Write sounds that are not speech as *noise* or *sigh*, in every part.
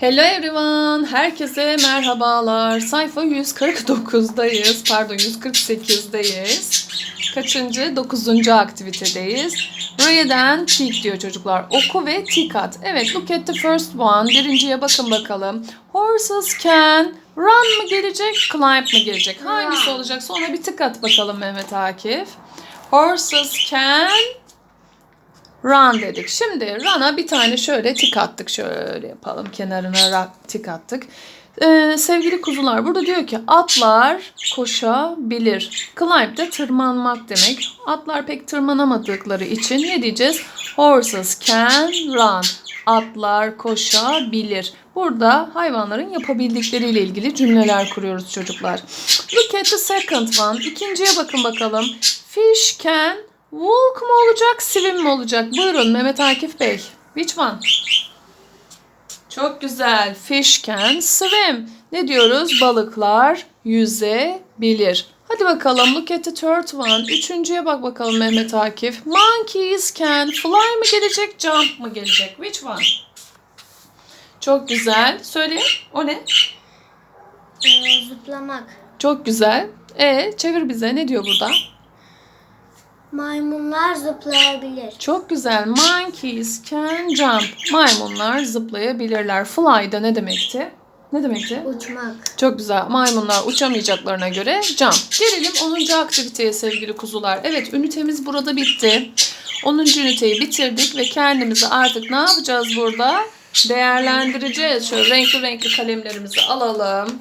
Hello everyone. Herkese merhabalar. Sayfa 149'dayız. Pardon 148'deyiz. Kaçıncı? Dokuzuncu aktivitedeyiz. Read and diyor çocuklar. Oku ve tick at. Evet look at the first one. Birinciye bakın bakalım. Horses can run mı gelecek, climb mı gelecek? Hangisi Run. olacak? Sonra bir tık at bakalım Mehmet Akif. Horses can Run dedik. Şimdi run'a bir tane şöyle tik attık. Şöyle yapalım. Kenarına tik attık. Ee, sevgili kuzular burada diyor ki atlar koşabilir. Climb de tırmanmak demek. Atlar pek tırmanamadıkları için ne diyeceğiz? Horses can run. Atlar koşabilir. Burada hayvanların yapabildikleriyle ilgili cümleler kuruyoruz çocuklar. Look at the second one. İkinciye bakın bakalım. Fish can walk mu olacak, swim mi olacak? Buyurun Mehmet Akif Bey. Which one? Çok güzel. Fish can swim. Ne diyoruz? Balıklar yüzebilir. Hadi bakalım look at the third one. Üçüncüye bak bakalım Mehmet Akif. Monkeys can fly mı gelecek, jump mı gelecek? Which one? Çok güzel. Söyle. O ne? Ee, zıplamak. Çok güzel. E çevir bize. Ne diyor burada? Maymunlar zıplayabilir. Çok güzel. Monkeys can jump. Maymunlar zıplayabilirler. Fly da ne demekti? Ne demekti? Uçmak. Çok güzel. Maymunlar uçamayacaklarına göre jump. Gelelim 10. aktiviteye sevgili kuzular. Evet ünitemiz burada bitti. 10. üniteyi bitirdik ve kendimizi artık ne yapacağız burada? Değerlendireceğiz. Şöyle renkli renkli kalemlerimizi alalım.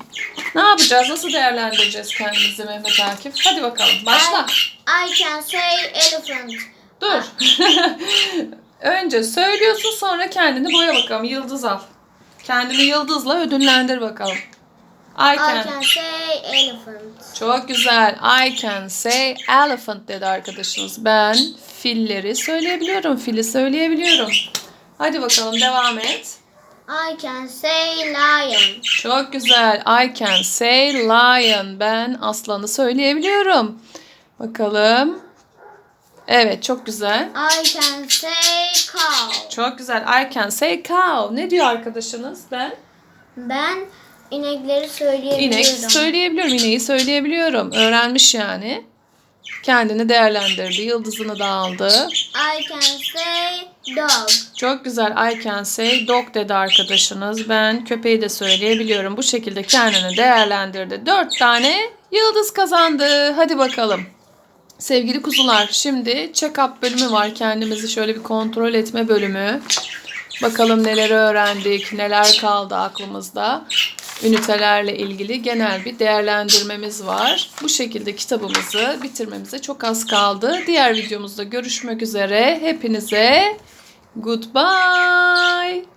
Ne yapacağız? Nasıl değerlendireceğiz kendimizi Mehmet Akif? Hadi bakalım. Başla. I can say elephant. Dur. *laughs* Önce söylüyorsun sonra kendini boya bakalım. Yıldız al. Kendini yıldızla ödüllendir bakalım. I I can. can say elephant. Çok güzel. I can say elephant dedi arkadaşınız. Ben filleri söyleyebiliyorum. Fili söyleyebiliyorum. Hadi bakalım devam et. I can say lion. Çok güzel. I can say lion. Ben aslanı söyleyebiliyorum. Bakalım. Evet çok güzel. I can say cow. Çok güzel. I can say cow. Ne diyor arkadaşınız? Ben Ben inekleri söyleyebiliyorum. inek söyleyebiliyorum. İneği söyleyebiliyorum. Öğrenmiş yani. Kendini değerlendirdi. Yıldızını da aldı. I can say dog. Çok güzel. I can say dog dedi arkadaşınız. Ben köpeği de söyleyebiliyorum. Bu şekilde kendini değerlendirdi. Dört tane yıldız kazandı. Hadi bakalım. Sevgili kuzular şimdi check-up bölümü var. Kendimizi şöyle bir kontrol etme bölümü. Bakalım neler öğrendik, neler kaldı aklımızda. Ünitelerle ilgili genel bir değerlendirmemiz var. Bu şekilde kitabımızı bitirmemize çok az kaldı. Diğer videomuzda görüşmek üzere. Hepinize goodbye.